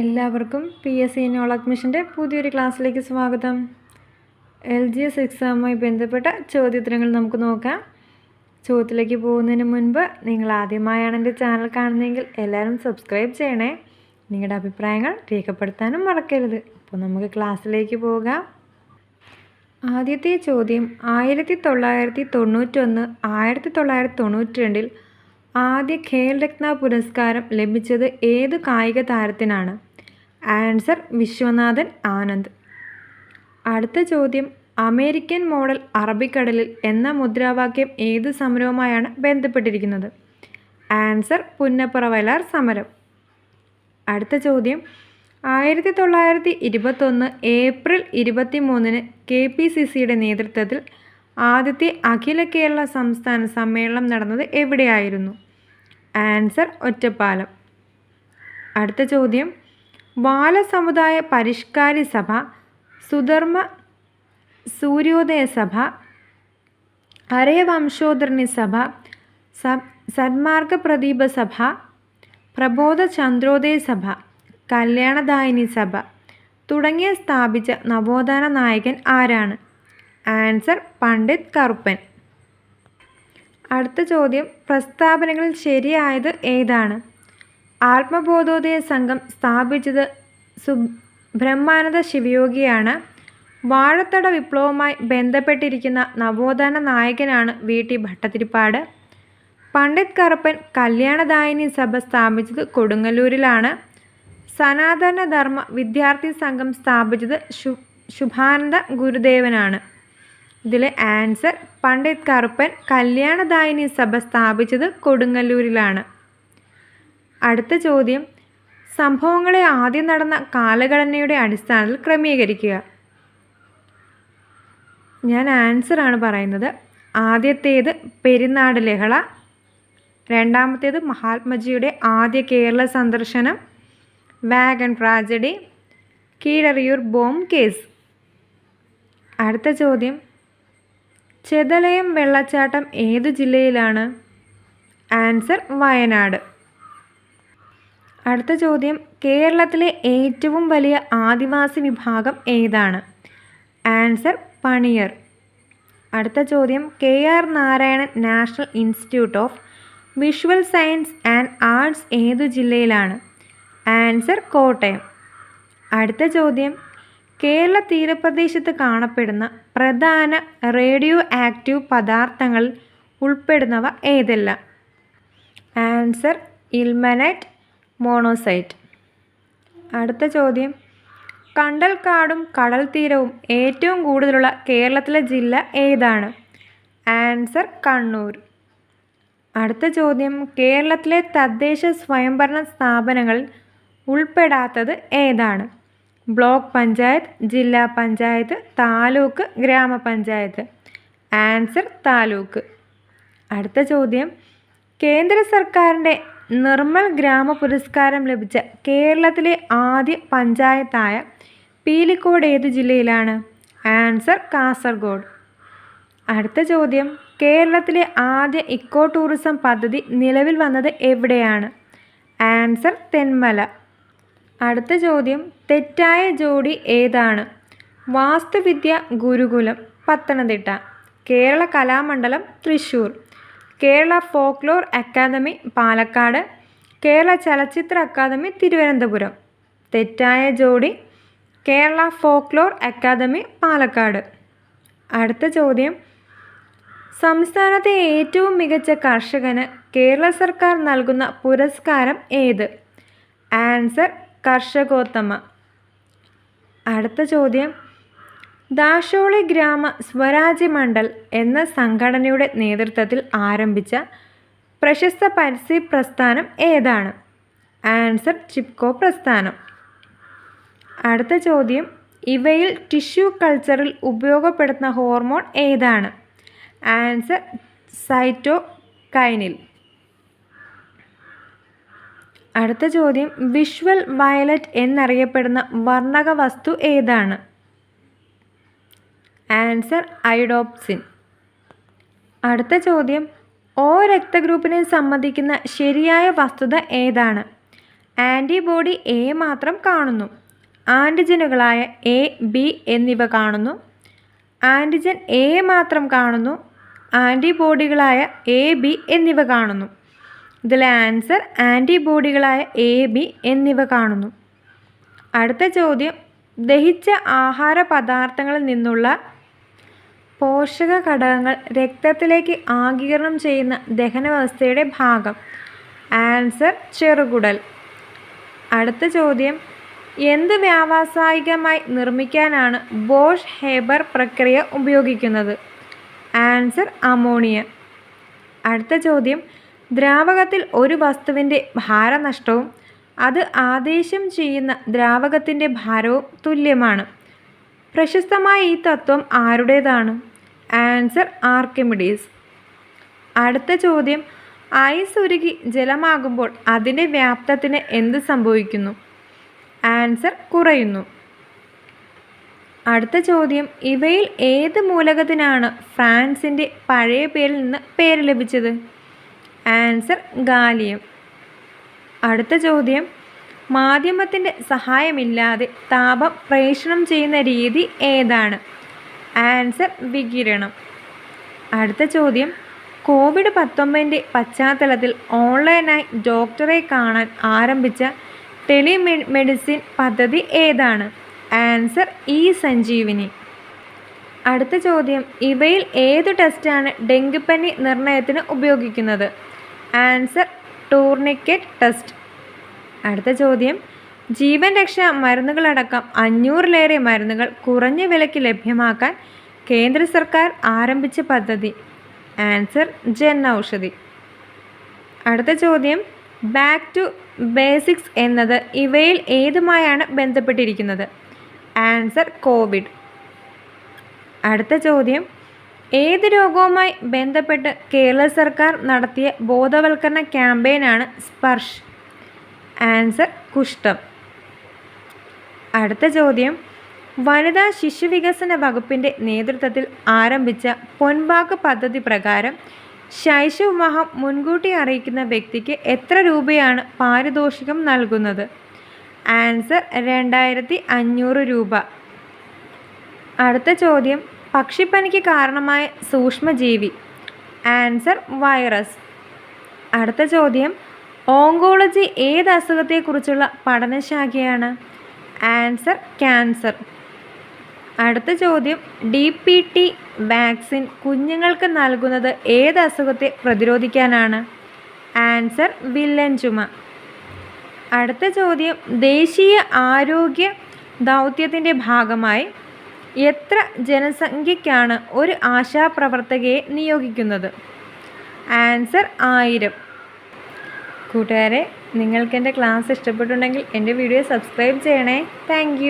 എല്ലാവർക്കും P S C knowledge മിഷന്റെ പുതിയൊരു ക്ലാസ്സിലേക്ക് സ്വാഗതം. എൽ ജി എസ് എക്സാമുമായി ബന്ധപ്പെട്ട ചോദ്യോത്തരങ്ങൾ നമുക്ക് നോക്കാം. ചോദ്യത്തിലേക്ക് പോകുന്നതിന് മുൻപ് നിങ്ങൾ ആദ്യമായാണ് എന്റെ ചാനൽ കാണുന്നതെങ്കിൽ എല്ലാവരും സബ്സ്ക്രൈബ് ചെയ്യണേ. നിങ്ങളുടെ അഭിപ്രായങ്ങൾ രേഖപ്പെടുത്താനും മറക്കരുത്. അപ്പോൾ നമുക്ക് ക്ലാസ്സിലേക്ക് പോകാം. ആദ്യത്തെ ചോദ്യം ആയിരത്തി തൊള്ളായിരത്തി തൊണ്ണൂറ്റൊന്ന് ആയിരത്തി തൊള്ളായിരത്തി തൊണ്ണൂറ്റി രണ്ടിൽ ആദ്യ ഖേൽ രത്ന പുരസ്കാരം ലഭിച്ചത് ഏത് കായിക താരത്തിനാണ്? ആൻസർ വിശ്വനാഥൻ ആനന്ദ്. അടുത്ത ചോദ്യം അമേരിക്കൻ മോഡൽ അറബിക്കടലിൽ എന്ന മുദ്രാവാക്യം ഏത് സമരവുമായാണ് ബന്ധപ്പെട്ടിരിക്കുന്നത്? ആൻസർ പുന്നപ്പുറ വയലാർ സമരം. അടുത്ത ചോദ്യം ആയിരത്തി തൊള്ളായിരത്തി ഇരുപത്തൊന്ന് ഏപ്രിൽ ഇരുപത്തി മൂന്നിന് കെ പി സി സിയുടെ നേതൃത്വത്തിൽ ആദ്യത്തെ അഖില കേരള സംസ്ഥാന സമ്മേളനം നടന്നത് എവിടെയായിരുന്നു? ആൻസർ ഒറ്റപ്പാലം. അടുത്ത ചോദ്യം ബാലസമുദായ പരിഷ്കാരി സഭ സുധർമ്മ സൂര്യോദയ സഭ അരയവംശോധരണി സഭ സന്മാർഗ പ്രദീപ സഭ പ്രബോധ ചന്ദ്രോദയ സഭ കല്യാണദായിനി സഭ തുടങ്ങിയ സ്ഥാപിച്ച നവോത്ഥാന നായകൻ ആരാണ്? ആൻസർ പണ്ഡിറ്റ് കറുപ്പൻ. അടുത്ത ചോദ്യം പ്രസ്താവനകളിൽ ശരിയായത് ഏതാണ്? ആത്മബോധോദയ സംഘം സ്ഥാപിച്ചത് സു ബ്രഹ്മാനന്ദ ശിവയോഗിയാണ്. വാഴത്തട വിപ്ലവവുമായി ബന്ധപ്പെട്ടിരിക്കുന്ന നവോത്ഥാന നായകനാണ് വി. ടി. ഭട്ടതിരിപ്പാട്. പണ്ഡിറ്റ് കറുപ്പൻ കല്യാണദായിനി സഭ സ്ഥാപിച്ചത് കൊടുങ്ങല്ലൂരിലാണ്. സനാതനധർമ്മ വിദ്യാർത്ഥി സംഘം സ്ഥാപിച്ചത് ശു ശുഭാനന്ദ ഗുരുദേവനാണ്. ഇതിലെ ആൻസർ പണ്ഡിറ്റ് കറുപ്പൻ കല്യാണദായിനി സഭ സ്ഥാപിച്ചത് കൊടുങ്ങല്ലൂരിലാണ്. അടുത്ത ചോദ്യം. സംഭവങ്ങളെ ആദ്യം നടന്ന കാലഘടനയുടെ അടിസ്ഥാനത്തിൽ ക്രമീകരിക്കുക. ഞാൻ ആൻസർ ആണ് പറയുന്നത്. ആദ്യത്തേത് പെരുന്നാട് ലഹള. രണ്ടാമത്തേത് മഹാത്മജിയുടെ ആദ്യ കേരള സന്ദർശനം. Wagon tragedy. Keezhariyur bomb case. അടുത്ത ചോദ്യം. ചെതലയം വെള്ളച്ചാട്ടം ഏത് ജില്ലയിലാണ്? ആൻസർ വയനാട്. അടുത്ത ചോദ്യം കേരളത്തിലെ ഏറ്റവും വലിയ ആദിവാസി വിഭാഗം ഏതാണ്? ആൻസർ പണിയർ. അടുത്ത ചോദ്യം K R Narayanan national institute of visual science and arts ഏതു ജില്ലയിലാണ്? ആൻസർ കോട്ടയം. അടുത്ത ചോദ്യം കേരള തീരപ്രദേശത്ത് കാണപ്പെടുന്ന പ്രധാന റേഡിയോ ആക്റ്റീവ് പദാർത്ഥങ്ങളിൽ ഉൾപ്പെടുന്നവ ഏതെല്ലാം? Answer ilmenite monazite. അടുത്ത ചോദ്യം. കണ്ടൽക്കാടും കടൽ തീരവും ഏറ്റവും കൂടുതലുള്ള കേരളത്തിലെ ജില്ല ഏതാണ്? ആൻസർ കണ്ണൂർ. അടുത്ത ചോദ്യം. കേരളത്തിലെ തദ്ദേശ സ്വയംഭരണ സ്ഥാപനങ്ങൾ ഉൾപ്പെടാത്തത് ഏതാണ്? ബ്ലോക്ക് പഞ്ചായത്ത് ജില്ലാ പഞ്ചായത്ത് താലൂക്ക് ഗ്രാമപഞ്ചായത്ത്. ആൻസർ താലൂക്ക്. അടുത്ത ചോദ്യം. കേന്ദ്ര സർക്കാരിന്റെ നിർമ്മൽ ഗ്രാമ പുരസ്കാരം ലഭിച്ച കേരളത്തിലെ ആദ്യ പഞ്ചായത്തായ പീലിക്കോട് ഏത് ജില്ലയിലാണ്? ആൻസർ കാസർഗോഡ്. അടുത്ത ചോദ്യം. കേരളത്തിലെ ആദ്യ ഇക്കോ ടൂറിസം പദ്ധതി നിലവിൽ വന്നത് എവിടെയാണ്? ആൻസർ തെന്മല. അടുത്ത ചോദ്യം. തെറ്റായ ജോഡി ഏതാണ്? Vasthuvidya Gurukulam Pathanamthitta. Kerala Kalamandalam Thrissur Kerala folklore academy Palakkad Kerala Chalachitra academy Thiruvananthapuram. തെറ്റായ ജോഡി കേരള ഫോക്ലോർ അക്കാദമി പാലക്കാട്. അടുത്ത ചോദ്യം. സംസ്ഥാനത്തെ ഏറ്റവും മികച്ച കർഷകന് കേരള സർക്കാർ നൽകുന്ന പുരസ്കാരം ഏത്? ആൻസർ കർഷകോത്തമ. അടുത്ത ചോദ്യം. ദാഷോളി ഗ്രാമ സ്വരാജ് മണ്ഡൽ എന്ന സംഘടനയുടെ നേതൃത്വത്തിൽ ആരംഭിച്ച പ്രശസ്ത പരിസ്ഥിതി പ്രസ്ഥാനം ഏതാണ്? ആൻസർ ചിപ്കോ പ്രസ്ഥാനം. അടുത്ത ചോദ്യം ഇവയിൽ ടിഷ്യൂ കൾച്ചറിൽ ഉപയോഗപ്പെടുത്തുന്ന ഹോർമോൺ ഏതാണ്? ആൻസർ സൈറ്റോ കൈനിൽ അടുത്ത ചോദ്യം വിഷ്വൽ വയലറ്റ് എന്നറിയപ്പെടുന്ന വർണക വസ്തു ഏതാണ്? Answer iodopsin. അടുത്ത ചോദ്യം ഓ രക്തഗ്രൂപ്പിനെ സംബന്ധിക്കുന്ന ശരിയായ വസ്തുത ഏതാണ്? ആന്റിബോഡി എ മാത്രം കാണുന്നു. ആന്റിജനുകളായ എ ബി എന്നിവ കാണുന്നു. ആന്റിജൻ എ മാത്രം കാണുന്നു. ആന്റിബോഡികളായ എ ബി എന്നിവ കാണുന്നു. ഇതിലെ ആൻസർ ആന്റിബോഡികളായ എ ബി എന്നിവ കാണുന്നു. അടുത്ത ചോദ്യം ദഹിച്ച ആഹാര പദാർത്ഥങ്ങളിൽ നിന്നുള്ള പോഷക ഘടകങ്ങൾ രക്തത്തിലേക്ക് ആഗിരണം ചെയ്യുന്ന ദഹനവ്യവസ്ഥയുടെ ഭാഗം. ആൻസർ ചെറുകുടൽ. അടുത്ത ചോദ്യം. എന്ത് വ്യാവസായികമായി നിർമ്മിക്കാനാണ് ബോഷ് ഹേബർ പ്രക്രിയ ഉപയോഗിക്കുന്നത്? Answer ammonia. അടുത്ത ചോദ്യം. ദ്രാവകത്തിൽ ഒരു വസ്തുവിന്റെ ഭാരനഷ്ടവും അത് ആദേശം ചെയ്യുന്ന ദ്രാവകത്തിന്റെ ഭാരവും തുല്യമാണ്. പ്രശസ്തമായ ഈ തത്വം ആരുടേതാണ്? Answer Archimedes. അടുത്ത ചോദ്യം. ഐസ് ഉരുകി ജലമാകുമ്പോൾ അതിന്റെ വ്യാപ്തത്തിന് എന്ത് സംഭവിക്കുന്നു? ആൻസർ കുറയുന്നു. അടുത്ത ചോദ്യം. ഇവയിൽ ഏത് മൂലകത്തിനാണ് ഫ്രാൻസിന്റെ പഴയ പേരിൽ നിന്ന് പേര് ലഭിച്ചത്? Answer gallium. അടുത്ത ചോദ്യം. മാധ്യമത്തിന്റെ സഹായമില്ലാതെ താപം പ്രേഷണം ചെയ്യുന്ന രീതി ഏതാണ്? ആൻസർ വികിരണം. അടുത്ത ചോദ്യം. കോവിഡ് പത്തൊമ്പതിന്റെ പശ്ചാത്തലത്തിൽ ഓൺലൈനായി ഡോക്ടറെ കാണാൻ ആരംഭിച്ച ടെലിമെ മെഡിസിൻ പദ്ധതി ഏതാണ്? Answer e Sanjeevani. അടുത്ത ചോദ്യം. ഇവയിൽ ഏത് ടെസ്റ്റാണ് ഡെങ്കിപ്പനി നിർണയത്തിന് ഉപയോഗിക്കുന്നത്? Answer tourniquet test. അടുത്ത ചോദ്യം. ജീവൻ രക്ഷാ മരുന്നുകളടക്കം അഞ്ഞൂറിലേറെ മരുന്നുകൾ കുറഞ്ഞ വിലയ്ക്ക് ലഭ്യമാക്കാൻ കേന്ദ്ര സർക്കാർ ആരംഭിച്ച പദ്ധതി. ആൻസർ ജൻ ഔഷധി അടുത്ത ചോദ്യം ബാക്ക് ടു ബേസിക്സ് എന്നത് ഇവയിൽ ഏതുമായാണ് ബന്ധപ്പെട്ടിരിക്കുന്നത്? Answer Covid. അടുത്ത ചോദ്യം ഏത് രോഗവുമായി ബന്ധപ്പെട്ട് കേരള സർക്കാർ നടത്തിയ ബോധവൽക്കരണ ക്യാമ്പയിനാണ് സ്പർശ്? ആൻസർ കുഷ്ഠം. അടുത്ത ചോദ്യം. വനിതാ ശിശുവികസന വകുപ്പിന്റെ നേതൃത്വത്തിൽ ആരംഭിച്ച പൊൻപാക്ക് പദ്ധതി പ്രകാരം ശൈശവവിവാഹം മുൻകൂട്ടി അറിയിക്കുന്ന വ്യക്തിക്ക് എത്ര രൂപയാണ് പാരിതോഷികം നൽകുന്നത്? ആൻസർ രണ്ടായിരത്തി അഞ്ഞൂറ് രൂപ. അടുത്ത ചോദ്യം. പക്ഷിപ്പനിക്ക് കാരണമായ സൂക്ഷ്മജീവി. Answer virus. അടുത്ത ചോദ്യം. ഓങ്കോളജി ഏത് അസുഖത്തെക്കുറിച്ചുള്ള പഠനശാഖയാണ്? Answer cancer. അടുത്ത ചോദ്യം. ഡി പി ടി വാക്സിൻ കുഞ്ഞുങ്ങൾക്ക് നൽകുന്നത് ഏത് അസുഖത്തെ പ്രതിരോധിക്കാനാണ്? ആൻസർ വില്ലൻ ചുമ. അടുത്ത ചോദ്യം. ദേശീയ ആരോഗ്യ ദൗത്യത്തിന്റെ ഭാഗമായി എത്ര ജനസംഖ്യയ്ക്കാണ് ഒരു ആശാപ്രവർത്തകയെ നിയോഗിക്കുന്നത്? ആൻസർ ആയിരം. കൂട്ടുകാരെ നിങ്ങൾക്ക് എന്റെ ക്ലാസ് ഇഷ്ടപ്പെട്ടുണ്ടെങ്കിൽ എന്റെ വീഡിയോ സബ്സ്ക്രൈബ് ചെയ്യണേ. താങ്ക്